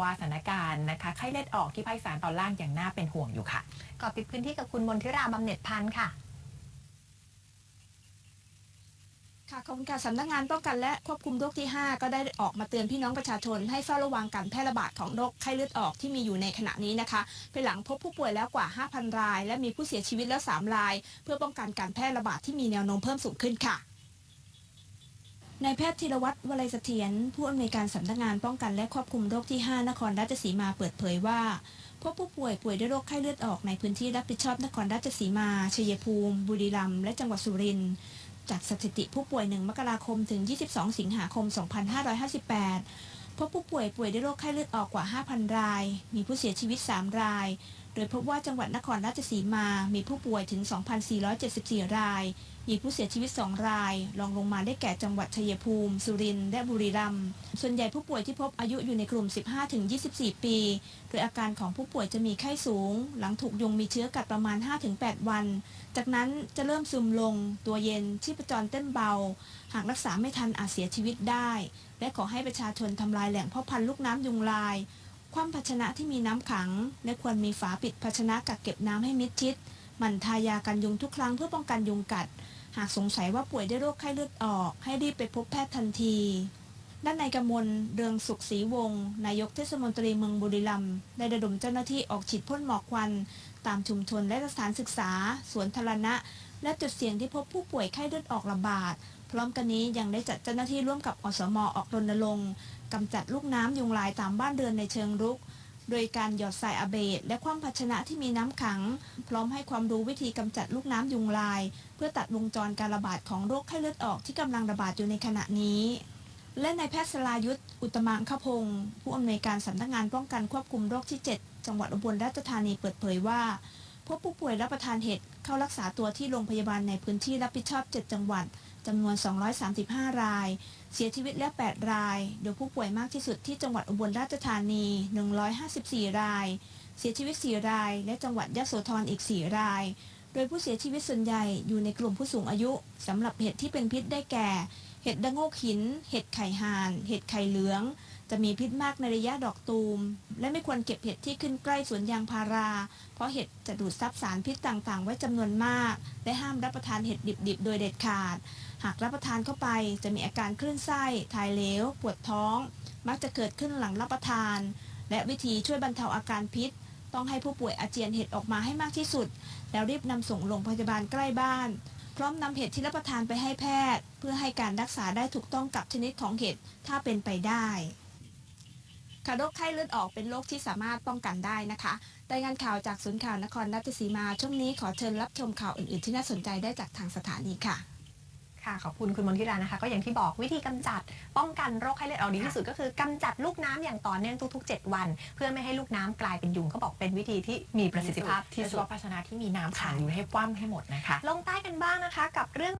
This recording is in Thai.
ว่าสถานการณ์นะคะไข้เลือดออกที่ภาคอีสานตอนล่างอย่างน่าเป็นห่วงอยู่ค่ะ ก่อปิดพื้นที่กับคุณมนทิราบำเหน็จพันธ์ค่ะค่ะขอบคุณค่ะสำนักงานป้องกันและควบคุมโรคที่ 5 ก็ได้ออกมาเตือนพี่น้องประชาชน ให้เฝ้าระวังการแพร่ระบาดของโรคไข้เลือดออกที่มีอยู่ในขณะนี้นะคะภายหลังพบผู้ป่วยแล้วกว่า 5,000 ราย และมีผู้เสียชีวิตแล้ว 3 ราย เพื่อป้องกันการแพร่ระบาดที่มีแนวโน้มเพิ่มสูงขึ้นค่ะ นายแพทย์ธีรวัตรวลัยเสถียรผู้อำนวยการสำนักงานป้องกันและควบคุมโรคที่ 5 นครราชสีมาเปิดเผยว่าพบผู้ป่วยป่วยด้วยโรคไข้เลือดออกในพื้นที่รับผิดชอบนครราชสีมา ชัยภูมิ บุรีรัมย์ และจังหวัดสุรินทร์จากสถิติผู้ป่วย 1 มกราคม ถึง 22 สิงหาคม 2558 พบผู้ป่วยป่วยด้วยโรคไข้เลือดออกกว่า 5,000 ราย มีผู้เสียชีวิต 3 ราย โดยพบว่าจังหวัดนครราชสีมามีผู้ป่วยถึง 2,474 ราย มีผู้เสียชีวิต 2 รายรองลงมาได้แก่จังหวัดชัยภูมิ สุรินทร์และบุรีรัมย์ส่วนใหญ่ผู้ป่วยที่พบอายุอยู่ในกลุ่ม 15-24 ปี โดยอาการของผู้ป่วยจะมีไข้สูง หลังถูกยุงมีเชื้อกัดประมาณ 5-8 วัน จากนั้นจะเริ่มซึมลง ตัวเย็น ชีพจรเต้นเบา หากรักษาไม่ทันอาจเสียชีวิตได้ และขอให้ประชาชนทำลายแหล่งเพาะพันธุ์ลูกน้ำยุงลาย คว่ำภาชนะที่มีน้ำขัง และควรมีฝาปิดภาชนะกักเก็บน้ำให้มิดชิด หมั่นทายากันยุงทุกครั้งเพื่อป้องกันยุงกัด หากสงสัยว่าป่วยด้วยโรคไข้เลือดออก ให้รีบไปพบแพทย์ทันที ด้านนายกมลเรืองสุขศรีวงศ์นายกเทศมนตรีเมืองบุรีรัมย์ได้ระดมเจ้าหน้าที่ออกฉีดพ่นหมอกควัน ตามชุมชนและสถานศึกษา สวนธารณะ และจุดเสี่ยงที่พบผู้ป่วยไข้เลือดออกระบาดพร้อมกันนี้ยังได้จัดเจ้าหน้าที่ร่วมกับอสมออกรณรงค์ กำจัดลูกน้ำยุงลายตามบ้านเรือนในเชิงรุก โดยการหยอดใส่อาเบดและคว่ำภาชนะที่มีน้ำขัง พร้อมให้ความรู้วิธีกำจัดลูกน้ำยุงลาย เพื่อตัดวงจรการระบาดของโรคไข้เลือดออกที่กำลังระบาดอยู่ในขณะนี้และนายแพทย์สลายุทธอุตมังคพงศ์ผู้อำนวยการสำนักงานป้องกันควบคุมโรคที่ 7 จังหวัดอุบลราชธานีเปิดเผยว่า พบผู้ป่วยรับประทานเห็ดเข้ารักษาตัวที่โรงพยาบาลในพื้นที่รับผิดชอบ 7 จังหวัดจำนวน 235 ราย เสียชีวิตแล้ว 8 ราย โดยผู้ป่วยมากที่สุดที่จังหวัดอุบลราชธานี 154 ราย เสียชีวิต 4 ราย และจังหวัดยะโสธรอีก 4 ราย โดยผู้เสียชีวิตส่วนใหญ่อยู่ในกลุ่มผู้สูงอายุสำหรับเห็ดที่เป็นพิษได้แก่ เห็ดดะโงกหิน เห็ดไข่ห่าน เห็ดไข่เหลือง จะมีพิษมากในระยะดอกตูม และไม่ควรเก็บเห็ดที่ขึ้นใกล้สวนยางพารา เพราะเห็ดจะดูดซับสารพิษต่างๆ ไว้จำนวนมาก และห้ามรับประทานเห็ดดิบๆ โดยเด็ดขาด หากรับประทานเข้าไปจะมีอาการคลื่นไส้ถ่ายเหลว ปวดท้อง มักจะเกิดขึ้นหลังรับประทาน และวิธีช่วยบรรเทาอาการพิษ ต้องให้ผู้ป่วยอาเจียนเห็ดออกมาให้มากที่สุด แล้วรีบนำส่งโรงพยาบาลใกล้บ้านพร้อมนำเห็ดที่รับประทานไปให้แพทย์ เพื่อให้การรักษาได้ถูกต้องกับชนิดของเห็ดถ้าเป็นไปได้ ค่ะโรคไข้เลือดออกเป็นโรคที่สามารถป้องกันได้นะคะรายงานข่าวจากศูนย์ข่าวนครราชสีมา ช่วงนี้ขอเชิญรับชมข่าวอื่น ๆ ที่น่าสนใจได้จากทางสถานีค่ะค่ะขอบคุณคุณมนทิรานะคะ ก็อย่างที่บอกวิธีกำจัดป้องกันโรคไข้เลือดออกดีที่สุดก็คือกำจัดลูกน้ำอย่างต่อเนื่องทุก ๆ 7 วัน เพื่อไม่ให้ลูกน้ำกลายเป็นยุงเขาบอกเป็นวิธีที่มีประสิทธิภาพที่สุดภาชนะที่มีน้ำขังอยู่ให้กว้ำให้หมดนะคะ ลงใต้กันบ้างนะคะกับเรื่อง